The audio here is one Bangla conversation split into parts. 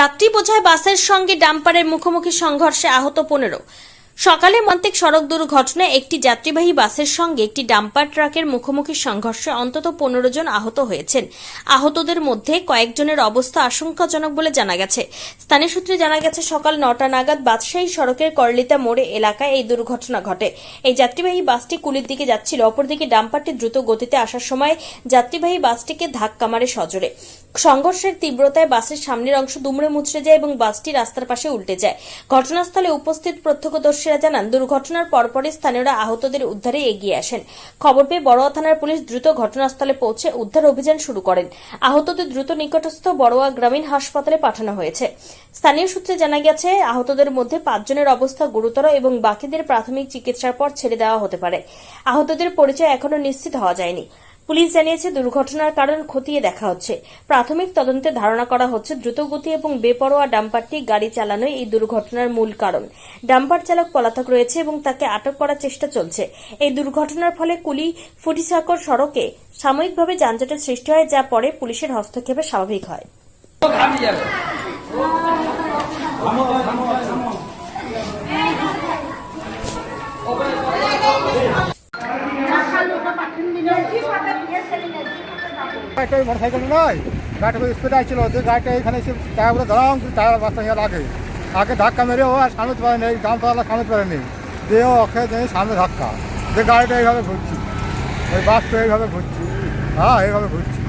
যাত্রী বোঝায় বাসের সঙ্গে ডাম্পারের মুখোমুখি সংঘর্ষে আহত পনেরো। সকালে মন্তেক সড়ক দুর্ঘটনায় একটি যাত্রীবাহী বাসের সঙ্গে একটি ডাম্পার ট্রাকের মুখোমুখি সংঘর্ষে অন্তত পনেরো জন আহত হয়েছেন। আহতদের মধ্যে কয়েকজনের অবস্থা আশঙ্কাজনক বলে জানা গেছে। স্থানীয় সূত্রে জানা গেছে, সকাল নটা নাগাদ বাদশাহী সড়কের করলিতা মোড়ে এলাকায় এই দুর্ঘটনা ঘটে। এই যাত্রীবাহী বাসটি কুলির দিকে যাচ্ছিল। অপরদিকে ডাম্পারটি দ্রুত গতিতে আসার সময় যাত্রীবাহী বাসটিকে ধাক্কা মারে সজোরে। সংঘর্ষের তীব্রতায় বাসের সামনের অংশ দুমড়ে মুচড়ে যায় এবং বাসটি রাস্তার পাশে উল্টে যায়। ঘটনাস্থলে উপস্থিত প্রত্যক্ষদর্শীরা জানান, দুর্ঘটনার পরপরই স্থানীয়রা আহতদের উদ্ধারে এগিয়ে আসেন। খবর পেয়ে বড়োয়া থানার পুলিশ দ্রুত ঘটনাস্থলে পৌঁছে উদ্ধার অভিযান শুরু করেন। আহতদের দ্রুত নিকটস্থ বড়োয়া গ্রামীণ হাসপাতালে পাঠানো হয়েছে। স্থানীয় সূত্রে জানা গেছে, আহতদের মধ্যে পাঁচজনের অবস্থা গুরুতর এবং বাকিদের প্রাথমিক চিকিৎসার পর ছেড়ে দেওয়া হতে পারে। আহতদের পরিচয় এখনও নিশ্চিত হওয়া যায়নি। পুলিশ জানিয়েছে, দুর্ঘটনার কারণ খতিয়ে দেখা হচ্ছে। প্রাথমিক তদন্তে ধারণা করা হচ্ছে, দ্রুতগতি এবং বেপরোয়া ডাম্পারটি গাড়ি চালানোই এই দুর্ঘটনার মূল কারণ। ডাম্পার চালক পলাতক রয়েছে এবং তাকে আটক করার চেষ্টা চলছে। এই দুর্ঘটনার ফলে কুলি ফুটিসাকর সড়কে সাময়িকভাবে যানজটের সৃষ্টি হয়, যা পরে পুলিশের হস্তক্ষেপে স্বাভাবিক হয়। একটা মোটরসাইকেল নয়। গাড়িটা স্পিডে আসছিল যে গাড়িটা এখানে এসে টায়ার করে ধরাম টায়ার বাচ্চা হয়ে লাগে। আগে ধাক্কা মেরে ও আর সামনে পারেনি এই দামতলা সামনে পারেনি দিয়ে ও ওকে সামনে ধাক্কা। যে গাড়িটা এইভাবে ঘুরছি। ওই বাসটা এইভাবে ঘুরছি। হ্যাঁ এইভাবে ঘুরছি।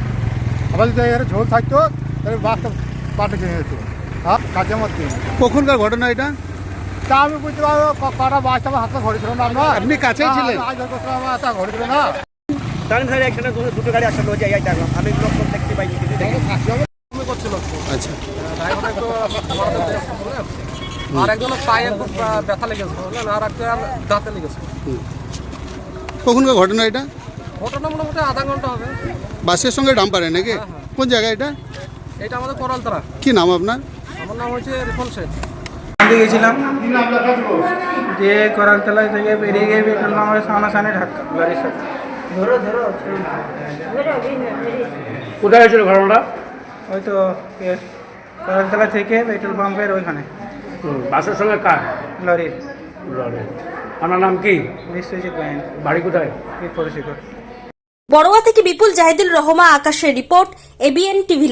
আবার যদি এর ঝোল থাকতো তাহলে বাসটা পাটে কিনে যেত হ্যাঁ কাজের মধ্যে কখনকার ঘটনা এটা? তা আমি বুঝতে পারব কটা বাসটা আমার হাতে ঘরে ছিল না আপনি কাছেই ছিলেন? ঘরে ছিল না। টার্ন সাইড একসাথে দুটো দুটো গাড়ি একসাথে হয়ে যায় দেখলাম। আমি লোক লোক দেখতে পাইনি দেখি আচ্ছা। আর পায়ে ব্যথা লেগেছে আর একটা দাঁতে লেগেছে। কখনকার ঘটনা এটা? ঘটনা মোটামুটি আধা ঘণ্টা হবে। বাসের সঙ্গে ডাম্পারে নাকি? কোন জায়গায় এটা? এটা আমাদের করলতলা। কি নাম আপনার? আমার নাম হচ্ছে রিফল শেখ আমি গেছিলাম দিয়ে করালতলা থেকে বেরিয়ে গিয়ে পেট্রোল পাম্পের সামনাসামনি ধাক্কা গাড়ির সাথে। কোথায় হয়েছিল ঘটনাটা ওই তো এ, থেকে পেট্রোল পাম্পের ওইখানে। বাসের সঙ্গে কার? লরির আমার নাম কি? বিশ্বজিৎ গায়েন বাড়ি কোথায়? পরিচিত বড়োয়া থেকে বিপুল জাহিদুল রহমা আকাশের রিপোর্ট এবিএন টিভি